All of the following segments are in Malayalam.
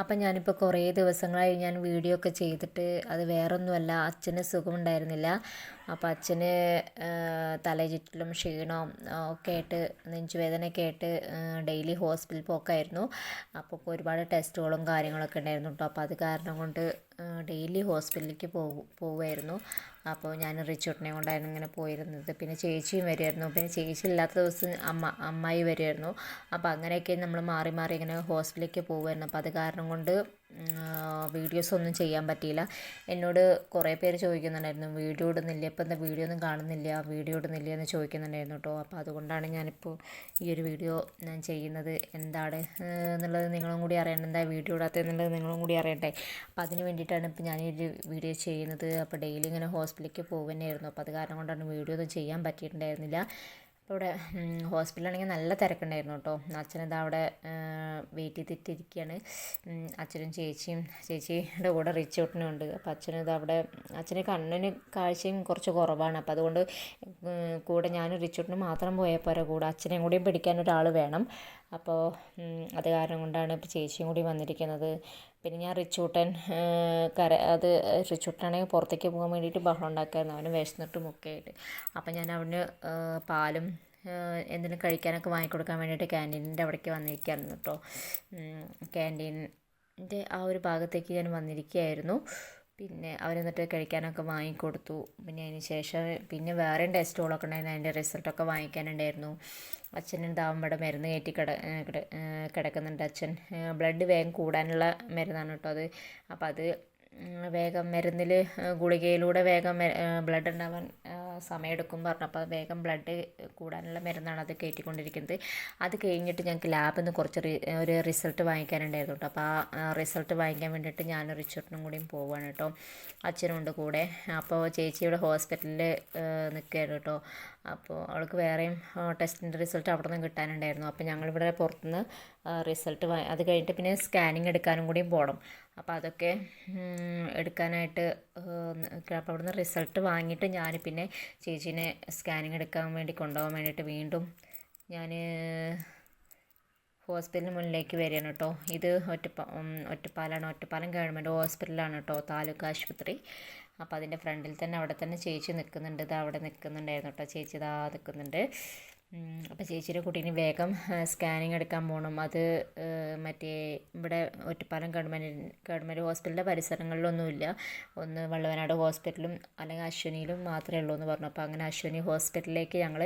അപ്പം ഞാനിപ്പോൾ കുറേ ദിവസങ്ങളായി ഞാൻ വീഡിയോ ഒക്കെ ചെയ്തിട്ട് അത് വേറൊന്നുമല്ല അച്ഛന് സുഖമുണ്ടായിരുന്നില്ല. അപ്പം അച്ഛന് തലചുറ്റലും ക്ഷീണവും ഒക്കെ ആയിട്ട് നെഞ്ചുവേദനയൊക്കെ ആയിട്ട് ഡെയിലി ഹോസ്പിറ്റൽ പോക്കായിരുന്നു. അപ്പോൾ ഒരുപാട് ടെസ്റ്റുകളും കാര്യങ്ങളൊക്കെ ഉണ്ടായിരുന്നു കേട്ടോ അപ്പോൾ അത് കാരണം കൊണ്ട് ഡെയിലി ഹോസ്പിറ്റലിലേക്ക് പോകും പോവുമായിരുന്നു അപ്പോൾ ഞാൻ റിച്ചോട്ടിനെ കൊണ്ടായിരുന്നു ഇങ്ങനെ പോയിരുന്നത്. പിന്നെ ചേച്ചിയും വരുമായിരുന്നു പിന്നെ ചേച്ചി ഇല്ലാത്ത ദിവസം അമ്മ അമ്മായി വരുമായിരുന്നു അപ്പോൾ അങ്ങനെയൊക്കെ നമ്മൾ മാറി മാറി ഇങ്ങനെ ഹോസ്പിറ്റലിലേക്ക് പോകുമായിരുന്നു അപ്പോൾ അത് കാരണം കൊണ്ട് വീഡിയോസ് ഒന്നും ചെയ്യാൻ പറ്റിയില്ല. എന്നോട് കുറേ പേര് ചോദിക്കുന്നുണ്ടായിരുന്നു വീഡിയോ ഇടുന്നില്ല? ഇപ്പം എന്താ വീഡിയോ ഒന്നും കാണുന്നില്ല? വീഡിയോ ഇടുന്നില്ല? എന്ന് ചോദിക്കുന്നുണ്ടായിരുന്നു കേട്ടോ അപ്പോൾ അതുകൊണ്ടാണ് ഞാനിപ്പോൾ ഈ ഒരു വീഡിയോ ഞാൻ ചെയ്യുന്നത്. എന്താണ് എന്നുള്ളത് നിങ്ങളും കൂടി അറിയണം. എന്താ വീഡിയോ ഇടാത്തത് എന്നുള്ളത് നിങ്ങളും കൂടി അറിയട്ടെ. അപ്പോൾ അതിന് വേണ്ടിയിട്ടാണ് ഇപ്പോൾ ഞാൻ ഈ ഒരു വീഡിയോ ചെയ്യുന്നത്. അപ്പോൾ ഡെയിലി ഇങ്ങനെ ഹോസ്പിറ്റലിലേക്ക് പോകുന്നതായിരുന്നു അപ്പോൾ അത് കാരണം കൊണ്ടാണ് വീഡിയോ ഒന്നും ചെയ്യാൻ പറ്റിയിട്ടുണ്ടായിരുന്നില്ല. ഇവിടെ ഹോസ്പിറ്റലാണെങ്കിൽ നല്ല തിരക്കുണ്ടായിരുന്നു കേട്ടോ. അച്ഛനിതാ അവിടെ വെയിറ്റ് ചെയ്തിട്ടിരിക്കുകയാണ് അച്ഛനും ചേച്ചിയും ചേച്ചിയുടെ കൂടെ റിച്ചോട്ടിനും ഉണ്ട്. അപ്പോൾ ഇതാ അവിടെ അച്ഛന് കണ്ണിന് കാഴ്ചയും കുറച്ച് കുറവാണ്. അപ്പോൾ അതുകൊണ്ട് കൂടെ ഞാനും റിച്ചോട്ടിനും മാത്രം പോയാൽ പോരാ. കൂടെ അച്ഛനെയും കൂടിയും പിടിക്കാൻ ഒരാൾ വേണം. അപ്പോൾ അത് കാരണം കൊണ്ടാണ് ഇപ്പോൾ ചേച്ചിയും കൂടി വന്നിരിക്കുന്നത്. പിന്നെ ഞാൻ റിച്ചൂട്ടൻ കര അത് റിച്ചൂട്ടനാണെങ്കിൽ പുറത്തേക്ക് പോകാൻ വേണ്ടിയിട്ട് ബഹളം ഉണ്ടാക്കായിരുന്നു. അവന് വിശന്നിട്ടും ഒക്കെ ആയിട്ട്. അപ്പം ഞാൻ അവന് പാലും എന്തെങ്കിലും കഴിക്കാനൊക്കെ വാങ്ങിക്കൊടുക്കാൻ വേണ്ടിയിട്ട് ക്യാന്റീനിന്റെ അവിടേക്ക് വന്നിരിക്കുകയായിരുന്നു കേട്ടോ. ക്യാന്റീനിന്റെ ആ ഒരു ഭാഗത്തേക്ക് ഞാൻ വന്നിരിക്കുകയായിരുന്നു. പിന്നെ അവരെന്നിട്ട് കഴിക്കാനൊക്കെ വാങ്ങിക്കൊടുത്തു. പിന്നെ അതിന് ശേഷം പിന്നെ വേറെയും ടെസ്റ്റുകളൊക്കെ ഉണ്ടായിരുന്നു. അതിന്റെ റിസൾട്ടൊക്കെ വാങ്ങിക്കാനുണ്ടായിരുന്നു. ഉണ്ടാവും ഇവിടെ മരുന്ന് കയറ്റി കിട കിടക്കുന്നുണ്ട്. അച്ഛൻ ബ്ലഡ് വേഗം കൂടാനുള്ള മരുന്നാണ് കേട്ടോ അത്. അപ്പോൾ അത് വേഗം മരുന്നിൽ ഗുളികയിലൂടെ വേഗം ബ്ലഡ് ഉണ്ടാവാൻ സമയമെടുക്കും പറഞ്ഞു അപ്പോൾ വേഗം ബ്ലഡ് കൂടാനുള്ള മരുന്നാണ് അത് കയറ്റിക്കൊണ്ടിരിക്കുന്നത്. അത് കഴിഞ്ഞിട്ട് ഞങ്ങൾക്ക് ലാബിൽ നിന്ന് കുറച്ച് ഒരു റിസൾട്ട് വാങ്ങിക്കാനുണ്ടായിരുന്നു കേട്ടോ. അപ്പോൾ ആ റിസൾട്ട് വാങ്ങിക്കാൻ വേണ്ടിയിട്ട് ഞാനും റിച്ചർട്ടിനും കൂടിയും പോവുകയാണ് കേട്ടോ. അച്ഛനും ഉണ്ട് കൂടെ. അപ്പോൾ ചേച്ചി ചേച്ചിയുടെ ഹോസ്പിറ്റലിൽ നിൽക്കുകയാണ് കേട്ടോ. അപ്പോൾ അവൾക്ക് വേറെയും ടെസ്റ്റിന്റെ റിസൾട്ട് അവിടെ നിന്ന് കിട്ടാനുണ്ടായിരുന്നു. അപ്പോൾ ഞങ്ങളിവിടെ പുറത്തുനിന്ന് റിസൾട്ട് അത് കഴിഞ്ഞിട്ട് പിന്നെ സ്കാനിങ് എടുക്കാനും കൂടി പോകണം അപ്പോൾ അതൊക്കെ എടുക്കാനായിട്ട് അപ്പോൾ അവിടുന്ന് റിസൾട്ട് വാങ്ങിയിട്ട് ഞാൻ പിന്നെ ചേച്ചീനെ സ്കാനിങ് എടുക്കാൻ വേണ്ടി കൊണ്ടുപോകാൻ വേണ്ടിയിട്ട് വീണ്ടും ഞാൻ ഹോസ്പിറ്റലിന് മുന്നിലേക്ക് വരികയാണ് കേട്ടോ. ഇത് ഒറ്റപ്പാ ഒറ്റപ്പാലാണ്. ഒറ്റപ്പാലം ഗവൺമെന്റ് ഹോസ്പിറ്റലാണ് കേട്ടോ താലൂക്ക് ആശുപത്രി. അപ്പോൾ അതിന്റെ ഫ്രണ്ടിൽ തന്നെ അവിടെ തന്നെ ചേച്ചി നിൽക്കുന്നുണ്ട് ഇത് അവിടെ നിൽക്കുന്നുണ്ടായിരുന്നു കേട്ടോ. ചേച്ചി ഇതാ നിൽക്കുന്നുണ്ട് അപ്പോൾ ചേച്ചിയുടെ കുട്ടീനെ വേഗം സ്കാനിങ് എടുക്കാൻ പോകണം അത് മറ്റേ ഇവിടെ ഒറ്റപ്പാലം ഗവൺമെന്റ് ഗവൺമെന്റ് ഹോസ്പിറ്റലിന്റെ പരിസരങ്ങളിലൊന്നുമില്ല. ഒന്ന് വള്ളവനാട് ഹോസ്പിറ്റലും അല്ലെങ്കിൽ അശ്വനിയിലും മാത്രമേ ഉള്ളൂ എന്ന് പറഞ്ഞു. അപ്പോൾ അങ്ങനെ അശ്വനി ഹോസ്പിറ്റലിലേക്ക് ഞങ്ങൾ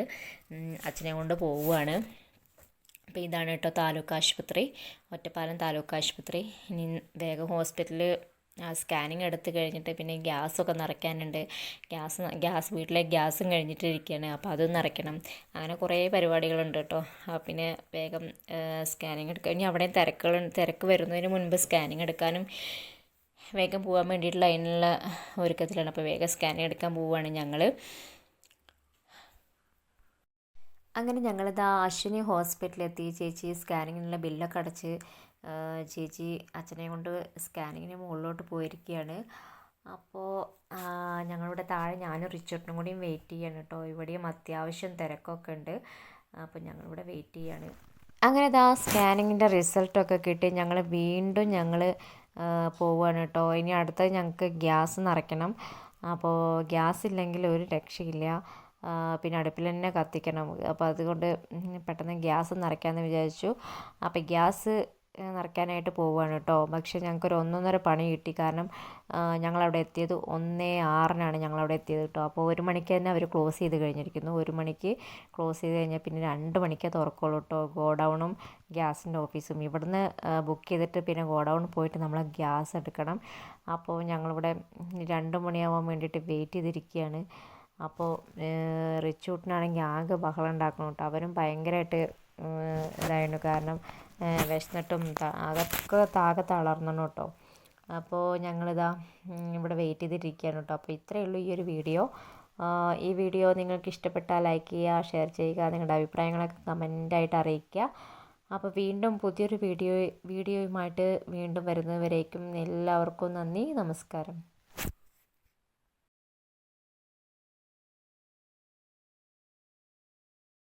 അച്ഛനെ കൊണ്ട് പോവുകയാണ്. അപ്പോൾ ഇതാണ് കേട്ടോ താലൂക്ക് ആശുപത്രി ഒറ്റപ്പാലം താലൂക്ക് ആശുപത്രി. ഇനി വേഗം ഹോസ്പിറ്റലിൽ സ്കാനിങ് എടുത്ത് കഴിഞ്ഞിട്ട് പിന്നെ ഗ്യാസൊക്കെ നിറയ്ക്കാനുണ്ട്. ഗ്യാസ് ഗ്യാസ് വീട്ടിലെ ഗ്യാസും കഴിഞ്ഞിട്ടിരിക്കുകയാണ് അപ്പോൾ അതും നിറയ്ക്കണം. അങ്ങനെ കുറേ പരിപാടികളുണ്ട് കേട്ടോ. പിന്നെ വേഗം സ്കാനിങ് എടുക്കുക ഇനി അവിടെ തിരക്കുകൾ തിരക്ക് വരുന്നതിന് മുൻപ് സ്കാനിങ് എടുക്കാനും വേഗം പോകാൻ വേണ്ടിയിട്ടുള്ള അതിനുള്ള ഒരുക്കത്തിലാണ്. അപ്പോൾ വേഗം സ്കാനിങ് എടുക്കാൻ പോവുകയാണ് ഞങ്ങൾ അങ്ങനെ ഞങ്ങളിതാ അശ്വിനി ഹോസ്പിറ്റലിലെത്തി ചേച്ചി സ്കാനിങ്ങിനുള്ള ബില്ലൊക്കെ അടച്ച് ചേച്ചി അച്ഛനെയും കൊണ്ട് സ്കാനിങ്ങിന് മുകളിലോട്ട് പോയിരിക്കുകയാണ്. അപ്പോൾ ഞങ്ങളിവിടെ താഴെ ഞാനും റിച്ചർട്ടിനും കൂടിയും വെയിറ്റ് ചെയ്യാണ് കേട്ടോ. ഇവിടെയും അത്യാവശ്യം തിരക്കൊക്കെ ഉണ്ട്. അപ്പോൾ ഞങ്ങളിവിടെ വെയിറ്റ് ചെയ്യാണ്. അങ്ങനെ ഇതാ സ്കാനിങ്ങിന്റെ റിസൾട്ടൊക്കെ കിട്ടി. ഞങ്ങൾ വീണ്ടും ഞങ്ങൾ പോവുകയാണ് കേട്ടോ. ഇനി അടുത്തത് ഞങ്ങൾക്ക് ഗ്യാസ് നിറയ്ക്കണം. അപ്പോൾ ഗ്യാസ് ഇല്ലെങ്കിൽ ഒരു രക്ഷയില്ല. പിന്നെ അടുപ്പിൽ തന്നെ കത്തിക്കണം. അപ്പോൾ അതുകൊണ്ട് പെട്ടെന്ന് ഗ്യാസ് നിറയ്ക്കാമെന്ന് വിചാരിച്ചു. അപ്പോൾ ഗ്യാസ് നിറയ്ക്കാനായിട്ട് പോവുകയാണ് കേട്ടോ. പക്ഷേ ഞങ്ങൾക്ക് ഒരു ഒന്നൊന്നര പണി കിട്ടി. കാരണം ഞങ്ങളവിടെ എത്തിയത് ഒന്നേ ആറിനാണ് ഞങ്ങളവിടെ എത്തിയത് കേട്ടോ. അപ്പോൾ ഒരു മണിക്ക് തന്നെ അവർ ക്ലോസ് ചെയ്ത് കഴിഞ്ഞിരിക്കുന്നു. ഒരു മണിക്ക് ക്ലോസ് ചെയ്ത് കഴിഞ്ഞാൽ പിന്നെ രണ്ട് മണിക്കേ തുറക്കുള്ളൂ കേട്ടോ. ഗോഡൗണും ഗ്യാസിന്റെ ഓഫീസും. ഇവിടുന്ന് ബുക്ക് ചെയ്തിട്ട് പിന്നെ ഗോഡൗണിൽ പോയിട്ട് നമ്മൾ ഗ്യാസ് എടുക്കണം. അപ്പോൾ ഞങ്ങളിവിടെ രണ്ട് മണിയാവാൻ വേണ്ടിയിട്ട് വെയിറ്റ് ചെയ്തിരിക്കുകയാണ്. അപ്പോൾ റിച്ചൂട്ടിനാണെങ്കിൽ ആകെ ബഹളം ഉണ്ടാക്കണം കേട്ടോ. അവരും ഭയങ്കരമായിട്ട് ഇതായിരുന്നു. കാരണം വിശന്നിട്ടും അതൊക്കെ താകെ തളർന്നു കേട്ടോ. അപ്പോൾ ഞങ്ങളിതാ ഇവിടെ വെയിറ്റ് ചെയ്തിട്ടിരിക്കുകയാണ് കേട്ടോ. അപ്പോൾ ഇത്രയേ ഉള്ളൂ ഈ ഒരു വീഡിയോ. ഈ വീഡിയോ നിങ്ങൾക്ക് ഇഷ്ടപ്പെട്ടാൽ ലൈക്ക് ചെയ്യുക ഷെയർ ചെയ്യുക നിങ്ങളുടെ അഭിപ്രായങ്ങളൊക്കെ കമന്റായിട്ട് അറിയിക്കുക. അപ്പോൾ വീണ്ടും പുതിയൊരു വീഡിയോ വീഡിയോയുമായിട്ട് വീണ്ടും വരുന്നവരേക്കും എല്ലാവർക്കും നന്ദി നമസ്കാരം.